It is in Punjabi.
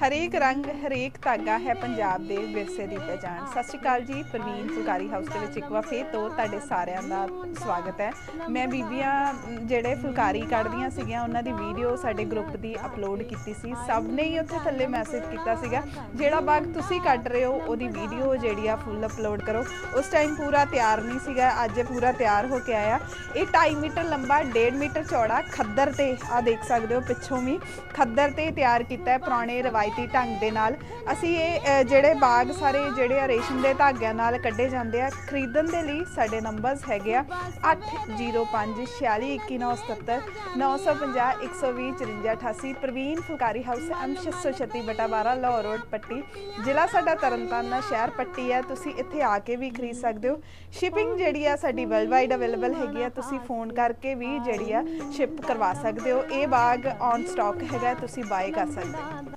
ਹਰੇਕ ਰੰਗ, ਹਰੇਕ ਧਾਗਾ ਹੈ ਪੰਜਾਬ ਦੇ ਵਿਰਸੇ ਦੀ ਪਹਿਚਾਣ ਸਤਿ ਸ਼੍ਰੀ ਅਕਾਲ ਜੀ, ਪ੍ਰਵੀਨ ਫੁਲਕਾਰੀ ਹਾਊਸ ਦੇ ਵਿੱਚ ਇੱਕ ਵਾਰ ਫੇਰ ਤੋਂ ਤੁਹਾਡੇ ਸਾਰਿਆਂ ਦਾ ਸਵਾਗਤ ਹੈ। ਮੈਂ ਬੀਬੀਆਂ, ਜਿਹੜੇ ਫੁਲਕਾਰੀ ਕੱਢਦੀਆਂ ਸੀਗੀਆਂ, ਉਹਨਾਂ ਦੀ ਵੀਡੀਓ ਸਾਡੇ ਗਰੁੱਪ ਦੀ ਅਪਲੋਡ ਕੀਤੀ ਸੀ। ਸਭ ਨੇ ਹੀ ਉੱਥੇ ਥੱਲੇ ਮੈਸੇਜ ਕੀਤਾ ਸੀਗਾ, ਜਿਹੜਾ ਬਾਗ ਤੁਸੀਂ ਕੱਢ ਰਹੇ ਹੋ, ਉਹਦੀ ਵੀਡੀਓ ਜਿਹੜੀ ਆ ਫੁੱਲ ਅਪਲੋਡ ਕਰੋ। ਉਸ ਟਾਈਮ ਪੂਰਾ ਤਿਆਰ ਨਹੀਂ ਸੀਗਾ, ਅੱਜ ਪੂਰਾ ਤਿਆਰ ਹੋ ਕੇ ਆਇਆ। ਇਹ 2.5 ਮੀਟਰ ਲੰਬਾ 1.5 ਮੀਟਰ ਚੌੜਾ ਖੱਦਰ ਤੇ ਆ ਦੇਖ ਸਕਦੇ ਹੋ ਪਿੱਛੋਂ ਵੀ, ਖੱਦਰ ਤੇ ਤਿਆਰ ਕੀਤਾ ਹੈ ਪੁਰਾਣੇ ਰਵਾਇਤੀ ਢੰਗ ਦੇ ਨਾਲ ਅਸੀਂ ਇਹ ਜਿਹੜੇ ਬਾਗ ਸਾਰੇ ਜਿਹੜੇ ਆ ਰੇਸ਼ਮ ਦੇ ਧਾਗਿਆਂ ਨਾਲ ਕੱਢੇ ਜਾਂਦੇ ਆ, ਖਰੀਦਣ ਦੇ ਲਈ ਸਾਡੇ ਨੰਬਰਸ ਹੈਗੇ ਆ 8056411977 950 120 5488 ਪ੍ਰਵੀਨ ਫੁਲਕਾਰੀ ਹਾਊਸ ਐਮ 636 ਬਟਾ 12 ਲਾਹੌਰ ਰੋਡ ਪੱਟੀ ਜ਼ਿਲ੍ਹਾ ਸਾਡਾ ਤਰਨਤਾਰਨ ਦਾ ਸ਼ਹਿਰ ਪੱਟੀ ਹੈ, ਤੁਸੀਂ ਇੱਥੇ ਆ ਕੇ ਵੀ ਖਰੀਦ ਸਕਦੇ ਹੋ। ਸ਼ਿਪਿੰਗ ਜਿਹੜੀ ਆ ਸਾਡੀ ਵਰਲਡ ਵਾਈਡ ਅਵੇਲੇਬਲ ਹੈਗੀ ਆ, ਤੁਸੀਂ ਫੋਨ ਕਰਕੇ ਵੀ ਜਿਹੜੀ ਆ ਸ਼ਿਪ ਕਰਵਾ ਸਕਦੇ ਹੋ। ਇਹ ਬਾਗ ਔਨ ਸਟਾਕ ਹੈਗਾ, ਤੁਸੀਂ ਬਾਏ ਕਰ ਸਕਦੇ ਹੋ।